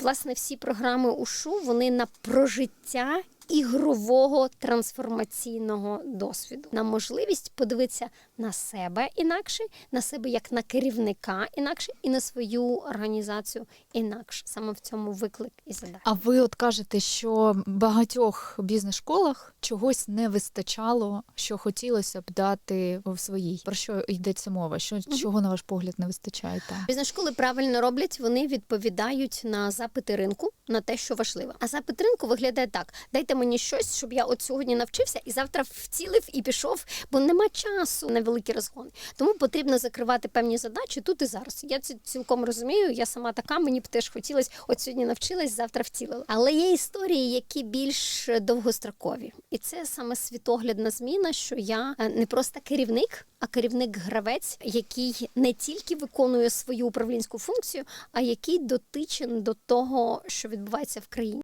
Власне, всі програми УШУ вони на прожиття ігрового трансформаційного досвіду, на можливість подивитися на себе інакше, на себе як на керівника інакше, і на свою організацію інакше. Саме в цьому виклик і задача. А ви от кажете, що в багатьох бізнес-школах чогось не вистачало, що хотілося б дати в своїй. Про що йдеться мова? Що чого на ваш погляд не вистачає там? Бізнес-школи правильно роблять, вони відповідають на запити ринку, на те, що важливо. А запит ринку виглядає так: дайте мені щось, щоб я от сьогодні навчився і завтра вцілив і пішов, бо нема часу на великі розгони. Тому потрібно закривати певні задачі тут і зараз. Я це цілком розумію. Я сама така, мені б теж хотілося, от сьогодні навчилась, завтра вцілила. Але є історії, які більш довгострокові, і це саме світоглядна зміна, що я е, не просто керівник, а керівник-гравець, який не тільки виконує свою управлінську функцію, а який дотичен до того, що відбувається в країні.